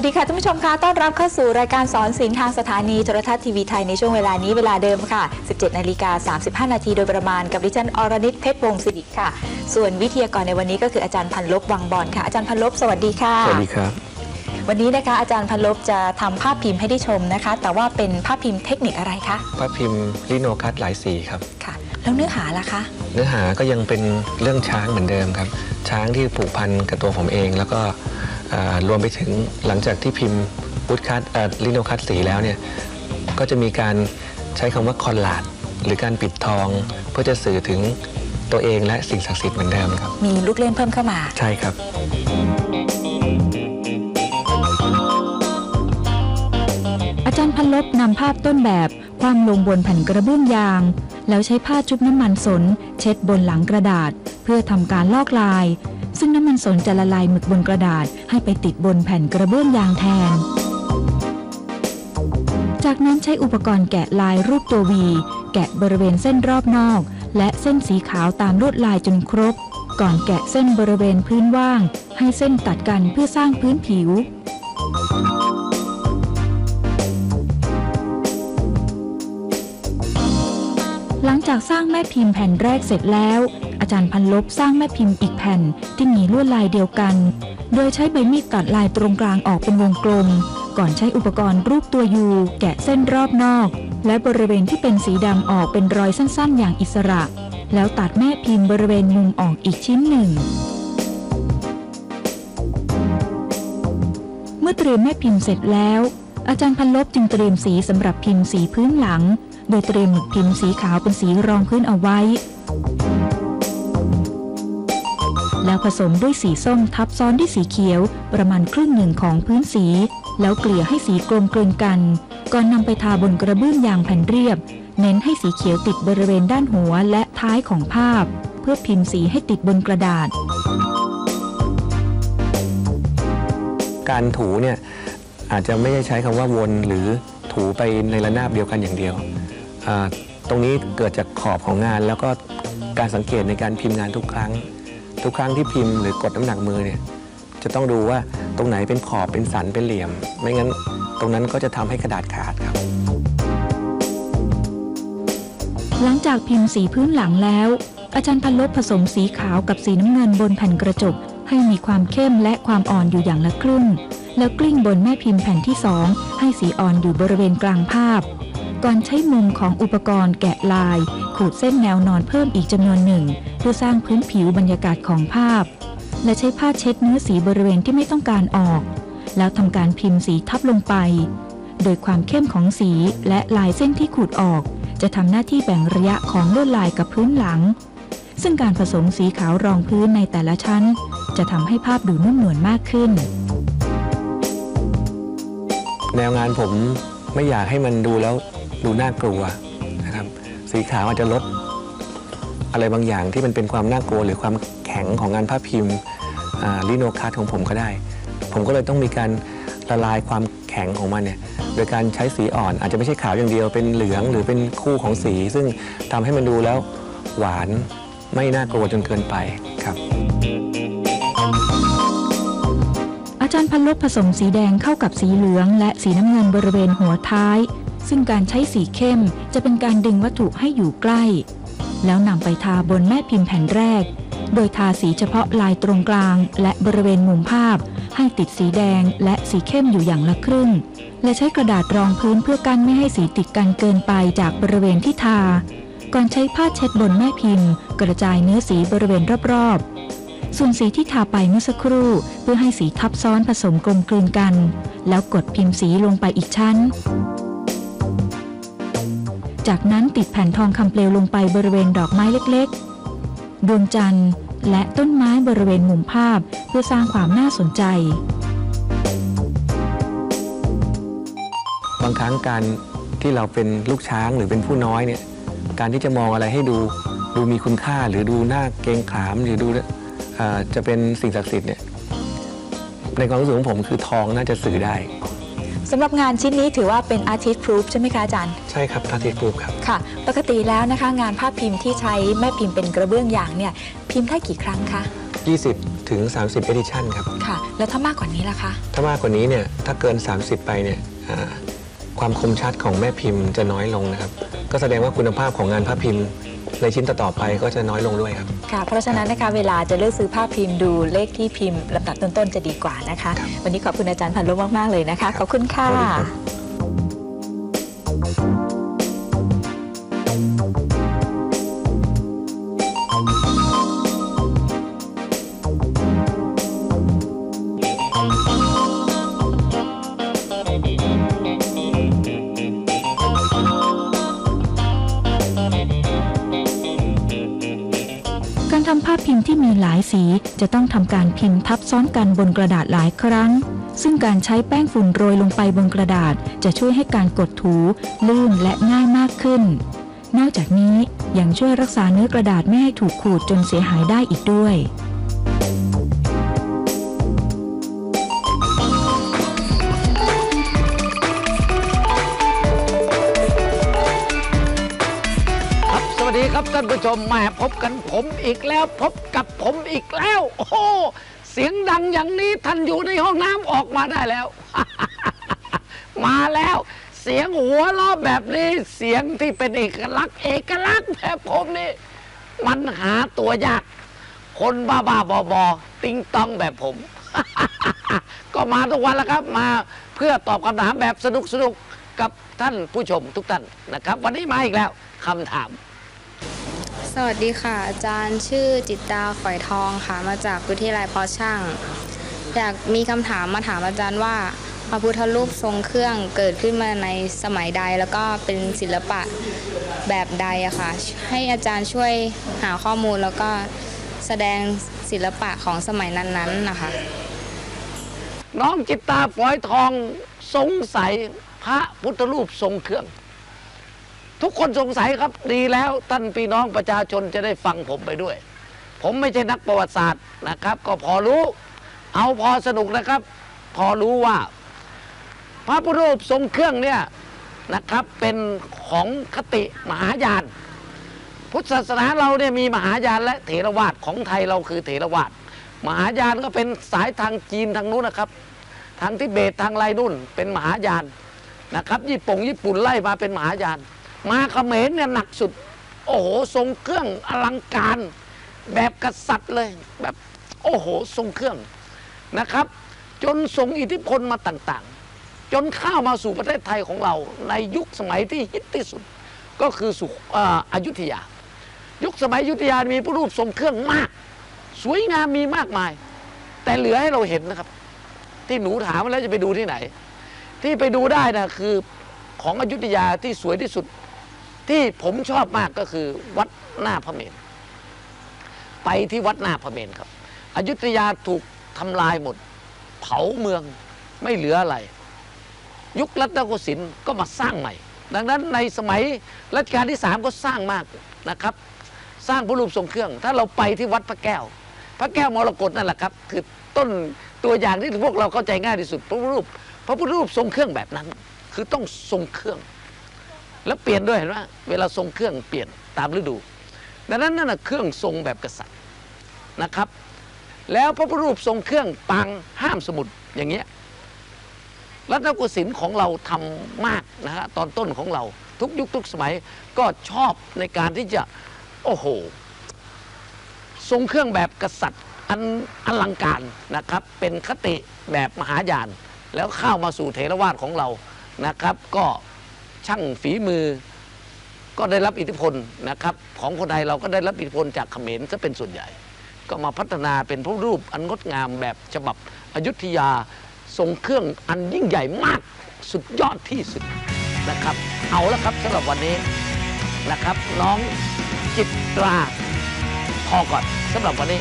วัสดีค่ะท่านผู้ชมคะต้อนรับเข้าสู่รายการสอนศิลป์ทางสถานีโทรทัศน์ทีวีไทยในช่วงเวลานี้เวลาเดิมค่ะ 17 นาฬิกา 35 นาทีโดยประมาณกับดิฉันอรนิตเพชรวงศ์สิริค่ะ ส่วนวิทยากรในวันนี้ก็คืออาจารย์พันลบวังบอลค่ะ อาจารย์พันลบสวัสดีค่ะ สวัสดีครับ วันนี้นะคะอาจารย์พันลบจะทำภาพพิมพ์ให้ได้ชมนะคะ แต่ว่าเป็นภาพพิมพ์เทคนิคอะไรคะ ภาพพิมพ์ลิโนคัตหลายสีครับ ค่ะ แล้วเนื้อหาล่ะคะ เนื้อหาก็ยังเป็นเรื่องช้างเหมือนเดิมครับ ช้างที่ผูกพันกับตัวผมเองแล้วก็เอ่อ รวมไปถึงหลังจากที่พิมพ์วุฒคัตลิโนคัตสีแล้วเนี่ยก็จะมีการใช้คำว่าคอนลาดหรือการปิดทอง เพื่อจะสื่อถึงตัวเองและสิ่งศักดิ์สิทธิ์เหมือนเดิมครับ มีลูกเล่นเพิ่มเข้ามา ใช่ครับ อาจารย์พันลบนำภาพต้นแบบความลงบนแผ่นกระเบื้องยาง แล้วใช้ผ้าชุบน้ำมันสน เช็ดบนหลังกระดาษ เพื่อทำการลอกลาย ซึ่งน้ำมันสนจะละลายหมึกบนกระดาษให้ไปติดบนแผ่นกระเบื้องยางแทน จากนั้นใช้อุปกรณ์แกะลายรูปตัววี แกะบริเวณเส้นรอบนอก และเส้นสีขาวตามลวดลายจนครบ ก่อนแกะเส้นบริเวณพื้นว่าง ให้เส้นตัดกันเพื่อสร้างพื้นผิวหลังจากสร้างแม่พิมพ์แผ่นแรกเสร็จแล้ว อาจารย์พันลบสร้างแม่พิมพ์อีกแผ่นที่มีลวดลายเดียวกัน โดยใช้ใบมีดตัดลายตรงกลางออกเป็นวงกลม ก่อนใช้อุปกรณ์รูปตัวยูแกะเส้นรอบนอก และบริเวณที่เป็นสีดำออกเป็นรอยสั้นๆ อย่างอิสระ แล้วตัดแม่พิมพ์บริเวณมุมออกอีกชิ้นหนึ่งเมื่อเตรียมแม่พิมพ์เสร็จแล้ว อาจารย์พันลบจึงเตรียมสีสำหรับพิมพ์สีพื้นหลัง โดยเตรียมหมึกพิมพ์สีขาวเป็นสีรองพื้นเอาไว้ แล้วผสมด้วยสีส้มทับซ้อนด้วยสีเขียว ประมาณครึ่งหนึ่งของพื้นสี แล้วเกลี่ยให้สีกลมกลืนกัน ก่อนนำไปทาบนกระเบื้องยางแผ่นเรียบ เน้นให้สีเขียวติดบริเวณด้านหัวและท้ายของภาพ เพื่อพิมพ์สีให้ติดบนกระดาษ การถูเนี่ยอาจจะไม่ได้ใช้คำว่าวนหรือถูไปในระนาบเดียวกันอย่างเดียว ตรงนี้เกิดจากขอบของงานแล้วก็การสังเกตในการพิมพ์งานทุกครั้ง ทุกครั้งที่พิมพ์หรือกดน้ำหนักมือเนี่ยจะต้องดูว่าตรงไหนเป็นขอบเป็นสันเป็นเหลี่ยม ไม่งั้นตรงนั้นก็จะทำให้กระดาษขาดครับ หลังจากพิมพ์สีพื้นหลังแล้ว อาจารย์พันลบผสมสีขาวกับสีน้ำเงินบนแผ่นกระจก ให้มีความเข้มและความอ่อนอยู่อย่างละครึ่ง แล้วกลิ้งบนแม่พิมพ์แผ่นที่สองให้สีอ่อนอยู่บริเวณกลางภาพ ก่อนใช้มุมของอุปกรณ์แกะลาย ขูดเส้นแนวนอนเพิ่มอีกจำนวนหนึ่ง เพื่อสร้างพื้นผิวบรรยากาศของภาพ และใช้ผ้าเช็ดเนื้อสีบริเวณที่ไม่ต้องการออก แล้วทำการพิมพ์สีทับลงไป โดยความเข้มของสีและลายเส้นที่ขูดออก จะทำหน้าที่แบ่งระยะของลวดลายกับพื้นหลัง ซึ่งการผสมสีขาวรองพื้นในแต่ละชั้น จะทำให้ภาพดูนุ่มนวลมากขึ้น แนวงานผมไม่อยากให้มันดูแล้วดูน่ากลัวนะครับ สีขาวอาจจะลด อะไรบางอย่างที่มันเป็นความน่ากลัวหรือความแข็งของงานภาพพิมพ์ลิโนคัสของผมก็ได้ ผมก็เลยต้องมีการละลายความแข็งของมันเนี่ยโดยการใช้สีอ่อนอาจจะไม่ใช่ขาวอย่างเดียวเป็นเหลืองหรือเป็นคู่ของสี ซึ่งทำให้มันดูแล้วหวานไม่น่ากลัวจนเกินไปครับ อาจารย์พันลบผสมสีแดงเข้ากับสีเหลือง และสีน้ำเงินบริเวณหัวท้าย ซึ่งการใช้สีเข้มจะเป็นการดึงวัตถุให้อยู่ใกล้ แล้วนำไปทาบนแม่พิมพ์แผ่นแรก โดยทาสีเฉพาะลายตรงกลาง และบริเวณมุมภาพ ให้ติดสีแดงและสีเข้มอยู่อย่างละครึ่ง และใช้กระดาษรองพื้นเพื่อกันไม่ให้สีติดกันเกินไปจากบริเวณที่ทา ก่อนใช้ผ้าเช็ดบนแม่พิมพ์ กระจายเนื้อสีบริเวณรอบๆ ส่วนสีที่ทาไปเมื่อสักครู่ เพื่อให้สีทับซ้อนผสมกลมกลืนกัน แล้วกดพิมพ์สีลงไปอีกชั้น จากนั้นติดแผ่นทองคำเปลวลงไปบริเวณดอกไม้เล็กๆ ดวงจันทร์และต้นไม้บริเวณมุมภาพเพื่อสร้างความน่าสนใจ บางครั้งการที่เราเป็นลูกช้างหรือเป็นผู้น้อยเนี่ยการที่จะมองอะไรให้ดูดูมีคุณค่าหรือดูน่าเกรงขามหรือดูจะเป็นสิ่งศักดิ์สิทธิ์เนี่ยในความรู้สึกของผมคือทองน่าจะสื่อได้ สำหรับงานชิ้นนี้ถือว่าเป็น artist proof ใช่ไหมคะอาจารย์ ใช่ครับอาทิตย์กรูปครับ ค่ะ ปกติแล้วนะคะ งานภาพพิมพ์ที่ใช้แม่พิมพ์เป็นกระเบื้องยางเนี่ย พิมพ์ได้กี่ครั้งคะ 20 ถึง 30 edition ครับ ค่ะ แล้วถ้ามากกว่านี้ล่ะคะ ถ้ามากกว่านี้เนี่ย ถ้าเกิน 30 ไปเนี่ยอ่าความคมชัดของแม่พิมพ์จะน้อยลงนะครับ ก็แสดงว่าคุณภาพของงานภาพพิมพ์ ในชิ้นต่อๆไปก็จะน้อยลงด้วยครับ ค่ะ เพราะฉะนั้นนะคะเวลาจะเลือกซื้อภาพพิมพ์ดูเลขที่พิมพ์ลำดับต้นๆจะดีกว่านะคะ วันนี้ขอบคุณอาจารย์พันลบมากๆเลยนะคะ ขอบคุณค่ะสวัสดีครับ พิมพ์ที่มีหลายสีจะต้องทำการพิมพ์ทับซ้อนกันบนกระดาษหลายครั้ง ซึ่งการใช้แป้งฝุ่นโรยลงไปบนกระดาษ จะช่วยให้การกดถูลื่นและง่ายมากขึ้น นอกจากนี้ยังช่วยรักษาเนื้อกระดาษไม่ให้ถูกขูดจนเสียหายได้อีกด้วย ท่านผู้ชมมาพบกันผมอีกแล้ว พบกับผมอีกแล้ว โอ้โหเสียงดังอย่างนี้ท่านอยู่ในห้องน้ำออกมาได้แล้ว มาแล้ว เสียงหัวเราะแบบนี้เสียงที่เป็นเอกลักษณ์เอกลักษณ์แบบผมนี่มันหาตัวยาก คนบ้าบ้าบอบอติงตองแบบผม ก็มาทุกวันแล้วครับ มาเพื่อตอบคำถามแบบสนุกสนุกกับท่านผู้ชมทุกท่านนะครับ วันนี้มาอีกแล้วคำถาม สวัสดีค่ะ อาจารย์ชื่อจิตตาฝอยทองค่ะ มาจากวิทยาลัยพอช่าง อยากมีคำถามมาถามอาจารย์ว่าพระพุทธรูปทรงเครื่องเกิดขึ้นมาในสมัยใด แล้วก็เป็นศิลปะแบบใดอะค่ะ ให้อาจารย์ช่วยหาข้อมูลแล้วก็แสดงศิลปะของสมัยนั้นๆนะคะ น้องจิตตาฝอยทองสงสัยพระพุทธรูปทรงเครื่อง ทุกคนสงสัยครับดีแล้วท่านพี่น้องประชาชนจะได้ฟังผมไปด้วย ผมไม่ใช่นักประวัติศาสตร์นะครับ ก็พอรู้เอาพอสนุกนะครับ พอรู้ว่า พระพุทธรูปทรงเครื่องเนี่ยนะครับเป็นของคติมหายาน พุทธศาสนาเราเนี่ยมีมหายานและเถรวาทของไทยเราคือเถรวาทมหายานก็เป็นสายทางจีนทางนู้นนะครับทางทิเบตทางไรนู่นเป็นมหายานนะครับญี่ปุ่งญี่ปุ่นไล่มาเป็นมหายาน มาเขมรเนี่ยหนักสุด โอ้โหทรงเครื่องอลังการ แบบกษัตริย์เลยแบบโอ้โหทรงเครื่องนะครับ จนทรงอิทธิพลมาต่างๆ จนเข้ามาสู่ประเทศไทยของเรา ในยุคสมัยที่ฮิตที่สุดก็คือสุออยุธยา ยุคสมัยอยุธยามีพระรูปทรงเครื่องมาก สวยงามมีมากมาย แต่เหลือให้เราเห็นนะครับ ที่หนูถามว่าแล้วจะไปดูที่ไหน ที่ไปดูได้นะคือของอยุธยาที่สวยที่สุด ที่ผมชอบมากก็คือวัดหน้าพระเมรุไปที่วัดหน้าพระเมรุครับอยุธยาถูกทำลายหมด เผาเมืองไม่เหลืออะไร ยุครัตนโกสินทร์ก็มาสร้างใหม่ ดังนั้นในสมัยรัชกาลที่สามก็สร้างมากนะครับ สร้างพระรูปทรงเครื่อง ถ้าเราไปที่วัดพระแก้ว พระแก้วมรกตนั่นแหละครับ คือต้นตัวอย่างที่พวกเราเข้าใจง่ายที่สุดพระรูป พระพุทธรูปทรงเครื่องแบบนั้น คือต้องทรงเครื่อง แล้วเปลี่ยนด้วยเห็นไหมเวลาทรงเครื่องเปลี่ยนตามฤดู ดังนั้นนั่นนะเครื่องทรงแบบกษัตริย์นะครับ แล้วพระพุทธรูปทรงเครื่องปางห้ามสมุดอย่างเงี้ยรัตนโกสินทร์ของเราทำมากนะฮะตอนต้นของเราทุกยุคทุกสมัยก็ชอบในการที่จะโอ้โห ทรงเครื่องแบบกษัตริย์อันอลังการนะครับ เป็นคติแบบมหายาน แล้วเข้ามาสู่เถรวาทของเรานะครับ ก็ ช่างฝีมือ ก็ได้รับอิทธิพลนะครับ ของคนไทยเราก็ได้รับอิทธิพลจากเขมรซะเป็นส่วนใหญ่ ก็มาพัฒนาเป็นพระรูปอันงดงามแบบฉบับอยุธยาทรงเครื่องอันยิ่งใหญ่มากสุดยอดที่สุดนะครับ เอาละครับสำหรับวันนี้นะครับ น้องจิตราพอก่อนสำหรับวันนี้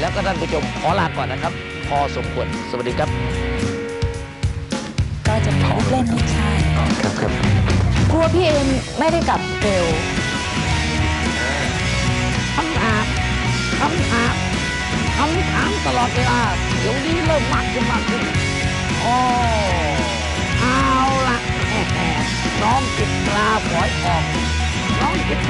แล้วก็ท่านผู้ชมขอลาก่อนนะครับ พอสมควรสวัสดีครับ ก็จะมีลูกเล่นไม่ใช่ครับครับ กลัวพี่เอมไม่ได้กลับเร็วคำอามคำอามคำถามตลอดเวลาเดี๋ยวนี้เริ่มมากขึ้นมากขึ้นโอ้เอาละแหมน้องจิตลาฝอยออก น้องจิต